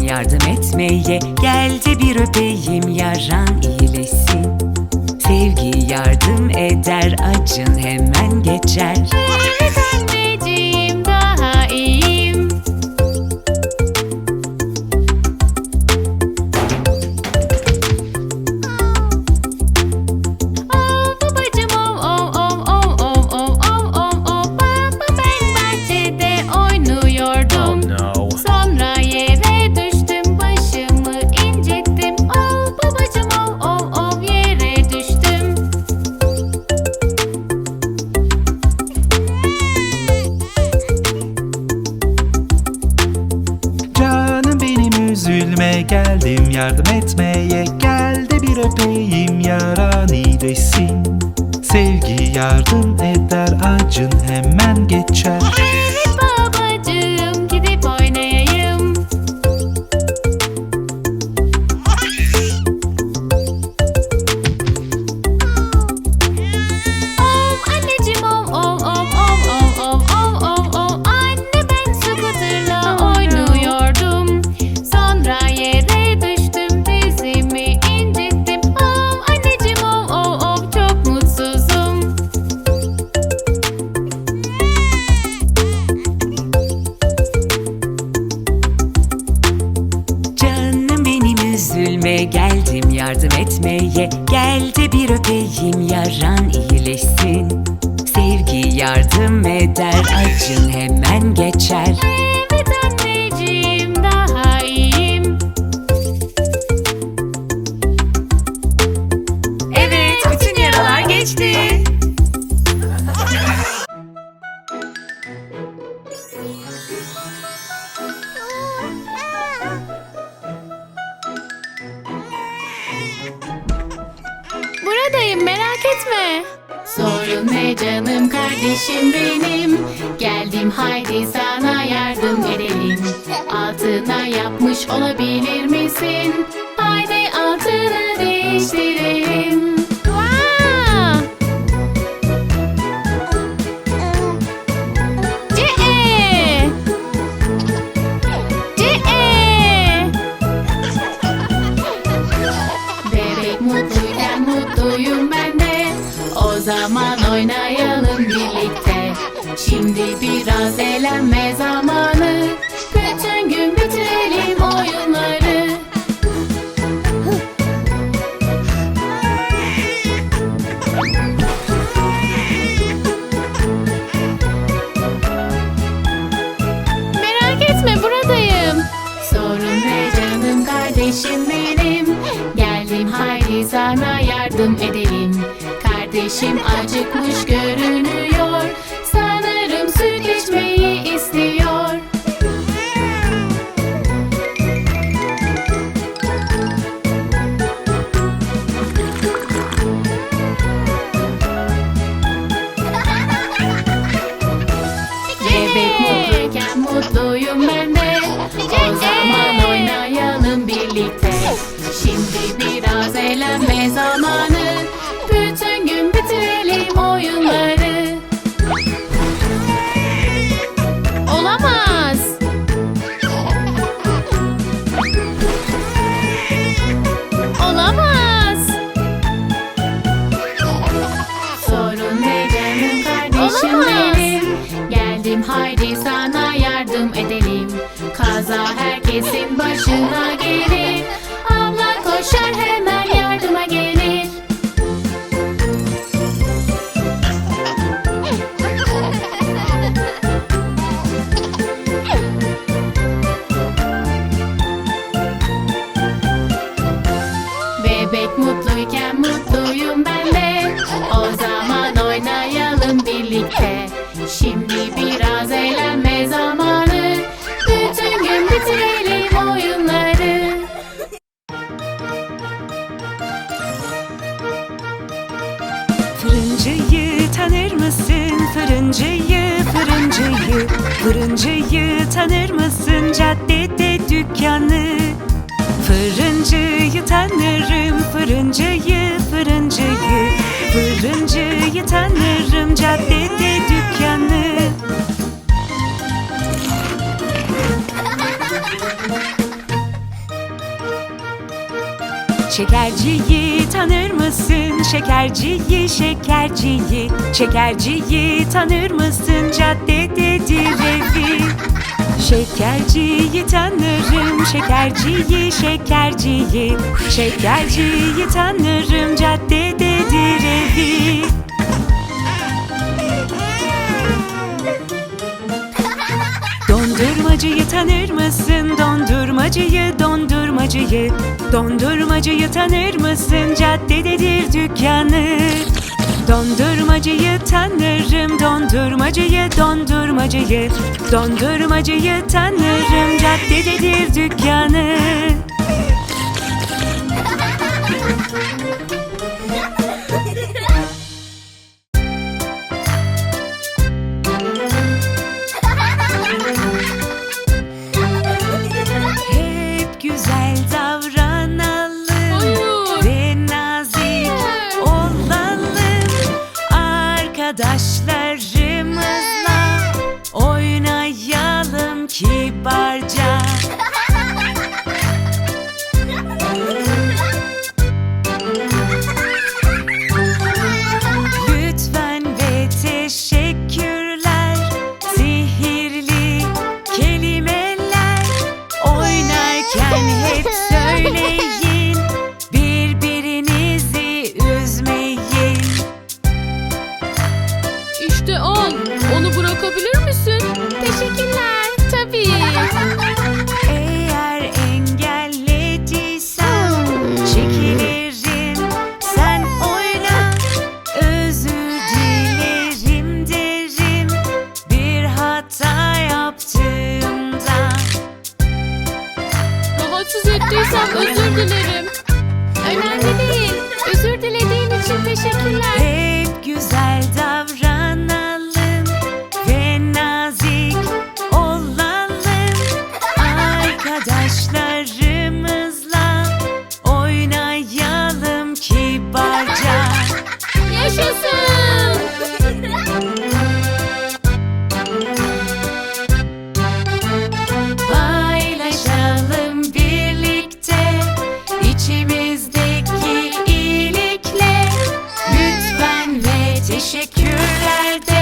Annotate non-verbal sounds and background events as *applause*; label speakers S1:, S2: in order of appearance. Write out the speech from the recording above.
S1: yardım etmeye. Geldi bir öpeyim yaran iyileşsin. Sevgi yardım eder acın hemen geçer
S2: üzülme geldim yardım etmeye Geldi bir öpeyim yaran iyileşsin. Sevgi yardım eder acın hemen geçer
S1: üzülme geldim yardım etmeye. Geldi bir öpeyim yaran iyileşsin. Sevgi yardım eder acın hemen geçer
S3: Buradayım merak etme. Sorun ne canım kardeşim benim. Geldim haydi sana yardım edelim. Altına yapmış olabilir misin? Haydi altını değiştirelim. Kardeşim acıkmış görünüyor. Haydi sana yardım edelim. Kaza herkesin başına gelir
S1: fırıncıyı tanır mısın? Caddede dükkanı. Fırıncıyı tanırım Fırıncıyı, fırıncıyı. Fırıncıyı tanırım Caddede dükkanı *laughs* Şekerciyi tanır mısın? Şekerciyi, şekerciyi Şekerciyi tanır mısın? Caddededir evi Şekerciyi tanırım, şekerciyi, şekerciyi Şekerciyi tanırım, caddededir evi *laughs* Dondurmacıyı tanır mısın? Dondurmacıyı, dondurmacıyı Dondurmacıyı tanır mısın? Caddededir dükkanı. Dondurmacıyı tanırım, dondurmacıyı, dondurmacıyı Dondurmacıyı tanırım, caddededir dükkanı dilerim.
S3: Önemli değil. Özür dilediğin için teşekkürler.
S1: pararte.